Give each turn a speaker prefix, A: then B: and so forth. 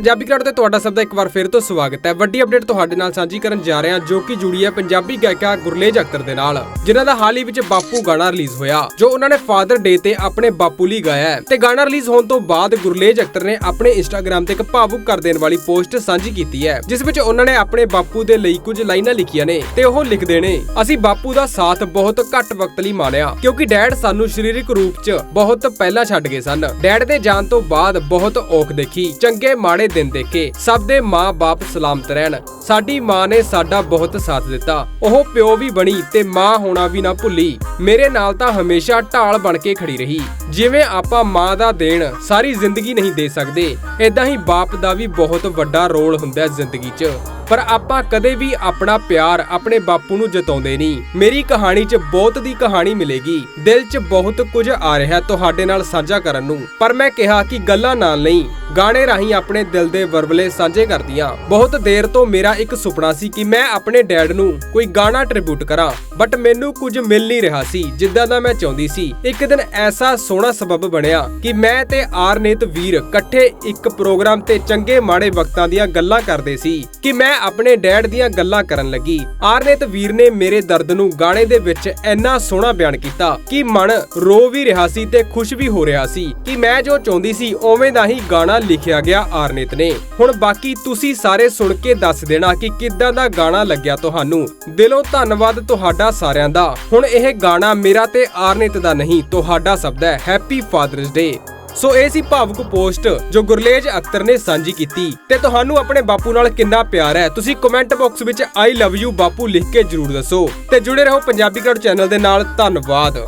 A: Punjabi card ਤੇ ਤੁਹਾਡਾ ਸਭ ਦਾ ਇੱਕ ਵਾਰ ਫਿਰ ਤੋਂ ਸਵਾਗਤ ਹੈ। ਵੱਡੀ ਅਪਡੇਟ ਤੁਹਾਡੇ ਨਾਲ ਸਾਂਝੀ ਕਰਨ ਜਾ ਰਹੇ ਹਾਂ ਜੋ ਕਿ ਜੁੜੀ ਹੈ ਪੰਜਾਬੀ ਗਾਇਕਾ ਗੁਰਲੇਜ ਅਖਤਰ ਦੇ ਨਾਲ, ਜਿਨ੍ਹਾਂ ਦਾ ਹਾਲ ਹੀ ਵਿੱਚ ਬਾਪੂ ਗਾਣਾ ਰਿਲੀਜ਼ ਹੋਇਆ, ਜੋ ਉਹਨਾਂ ਨੇ ਫਾਦਰ ਡੇ ਤੇ ਆਪਣੇ ਬਾਪੂ ਲਈ ਗਾਇਆ ਹੈ। ਤੇ ਗਾਣਾ ਰਿਲੀਜ਼ ਹੋਣ ਤੋਂ ਬਾਅਦ ਗੁਰਲੇਜ ਅਖਤਰ ਨੇ ਆਪਣੇ ਇੰਸਟਾਗ੍ਰam ਤੇ ਇੱਕ ਭਾਵੁਕ ਕਰ ਦੇਣ ਵਾਲੀ ਪੋਸਟ ਸਾਂਝੀ ਕੀਤੀ ਹੈ, ਜਿਸ ਵਿੱਚ ਉਹਨਾਂ ਨੇ ਆਪਣੇ ਬਾਪੂ ਦੇ ਲਈ ਕੁਝ ਲਾਈਨਾਂ ਲਿਖੀਆਂ ਨੇ ਤੇ ਉਹ ਲਿਖਦੇ ਨੇ, ਅਸੀਂ ਬਾਪੂ ਦਾ ਸਾਥ ਬਹੁਤ ਘੱਟ ਵਕਤ ਲਈ ਮਾਣਿਆ, ਕਿਉਂਕਿ ਡੈਡ ਸਾਨੂੰ ਸਰੀਰਕ ਰੂਪ 'ਚ ਬਹੁਤ ਪਹਿਲਾਂ ਛੱਡ ਗਏ ਸਨ। ਡੈਡ ਦੇ ਜਾਣ ਤੋਂ ਬਾਅਦ ਬਹੁਤ ਔਖ ਦੇਖੀ, ਚੰਗੇ ਮਾੜੇ ਦਿਨ ਕੇ ਸਭ ਦੇ ਮਾਂ-ਬਾਪ ਸਲਾਮਤ ਰਹਿਣ। ਸਾਡੀ ਮਾਂ ਨੇ ਸਾਡਾ ਬਹੁਤ ਸਾਥ ਦਿੱਤਾ। ਉਹ ਪਿਓ ਵੀ ਬਣੀ ਤੇ ਮਾਂ ਹੋਣਾ ਵੀ ਨਾ ਭੁੱਲੀ। ਮੇਰੇ ਨਾਲ ਤਾਂ ਹਮੇਸ਼ਾ ਢਾਲ ਬਣ ਕੇ ਖੜੀ ਰਹੀ। ਜਿਵੇਂ ਆਪਾਂ ਮਾਂ ਦਾ ਦੇਣ ਸਾਰੀ ਜ਼ਿੰਦਗੀ ਨਹੀਂ ਦੇ ਸਕਦੇ ਇਦਾਂ ਹੀ ਬਾਪ ਦਾ ਵੀ ਬਹੁਤ ਵੱਡਾ ਰੋਲ ਹੁੰਦਾ ਹੈ ਜ਼ਿੰਦਗੀ 'ਚ। ਪਰ ਆਪਾਂ ਕਦੇ ਵੀ ਆਪਣਾ ਪਿਆਰ ਆਪਣੇ ਬਾਪੂ ਨੂੰ ਜਤਾਉਂਦੇ ਨਹੀਂ। ਮੇਰੀ ਕਹਾਣੀ 'ਚ ਬਹੁਤ ਦੀ ਕਹਾਣੀ ਮਿਲੇਗੀ। ਦਿਲ 'ਚ ਬਹੁਤ ਕੁਝ ਆ ਰਿਹਾ ਤੁਹਾਡੇ ਨਾਲ ਸਾਂਝਾ ਕਰਨ ਨੂੰ। ਪਰ ਮੈਂ ਕਿਹਾ ਕਿ ਗੱਲਾਂ ਨਾਲ ਨਹੀਂ ਗਾਣੇ ਰਾਹੀਂ ਆਪਣੇ ਦਿਲ ਦੇ ਵਰਵਲੇ ਸਾਂਝੇ ਕਰਦੀਆਂ। ਬਹੁਤ ਦੇਰ ਤੋਂ ਮੇਰਾ ਇੱਕ ਸੁਪਨਾ ਸੀ ਕਿ ਮੈਂ ਆਪਣੇ ਡੈਡ ਨੂੰ ਕੋਈ ਗਾਣਾ ਟ੍ਰਿਬਿਊਟ ਕਰਾਂ। ਬਟ ਮੈਨੂੰ ਕੁਝ ਮਿਲ ਨਹੀਂ ਰਿਹਾ ਸੀ, ਜਿੱਦਾਂ ਦਾ ਮੈਂ ਚਾਹੁੰਦੀ ਸੀ। ਇੱਕ ਦਿਨ ਐਸਾ ਸੋਹਣਾ ਸਬਬ ਬਣਿਆ ਕਿ ਮੈਂ ਤੇ ਆਰਨੇਤ ਵੀਰ ਇਕੱਠੇ ਇੱਕ ਪ੍ਰੋਗਰਾਮ ਤੇ ਚੰਗੇ ਮਾੜੇ ਵਕਤਾਂ ਦੀਆਂ ਗੱਲਾਂ ਕਰਦੇ ਸੀ ਕਿ ਮੈਂ ਆਪਣੇ ਡੈਡ ਦੀਆਂ ਗੱਲਾਂ ਕਰਨ ਲੱਗੀ। ਆਰਨੇਤ ਵੀਰ ਨੇ ਮੇਰੇ ਦਰਦ ਨੂੰ ਗਾਣੇ ਦੇ ਵਿੱਚ ਇੰਨਾ ਸੋਹਣਾ ਬਿਆਨ ਕੀਤਾ ਕਿ ਮਨ ਰੋ ਵੀ ਰਿਹਾ ਸੀ ਤੇ ਖੁਸ਼ ਵੀ ਹੋ ਰਿਹਾ ਸੀ ਕਿ ਮੈਂ ਜੋ ਚਾਹੁੰਦੀ ਸੀ, ਉਵੇਂ ਦਾ ਹੀ ਗਾਣਾ ਲਿਖਿਆ ਗਿਆ ਆਰਨੇਤ ਨੇ। ਹੁਣ ਬਾਕੀ ਤੁਸੀਂ ਸਾਰੇ ਸੁਣ ਕੇ ਦੱਸ ਦੇਣਾ ਕਿ ਕਿੱਦਾਂ ਦਾ ਗਾਣਾ ਲੱਗਿਆ ਤੁਹਾਨੂੰ। ਦਿਲੋਂ ਧੰਨਵਾਦ ਤੁਹਾਡਾ ਸਾਰਿਆਂ ਦਾ। ਹੁਣ ਇਹ ਗਾਣਾ ਮੇਰਾ ਤੇ ਆਰਨੇਤ ਦਾ ਨਹੀਂ, ਤੁਹਾਡਾ ਸਭ ਦਾ ਹੈਪੀ ਫਾਦਰਸ ਡੇ ਸੋ ਇਹ ਸੀ ਭਾਵੁਕ ਪੋਸਟ ਜੋ ਗੁਰਲੇਜ ਅਖਤਰ ਨੇ ਸਾਂਝੀ ਕੀਤੀ। ਤੇ ਤੁਹਾਨੂੰ ਆਪਣੇ ਬਾਪੂ ਨਾਲ ਕਿੰਨਾ ਪਿਆਰ ਹੈ, ਤੁਸੀਂ ਕਮੈਂਟ ਬਾਕਸ ਵਿੱਚ ਆਈ ਲਵ ਯੂ ਬਾਪੂ ਲਿਖ ਕੇ ਜਰੂਰ ਦੱਸੋ। ਤੇ ਜੁੜੇ ਰਹੋ ਪੰਜਾਬੀ ਕੜ ਚੈਨਲ ਦੇ ਨਾਲ। ਧੰਨਵਾਦ।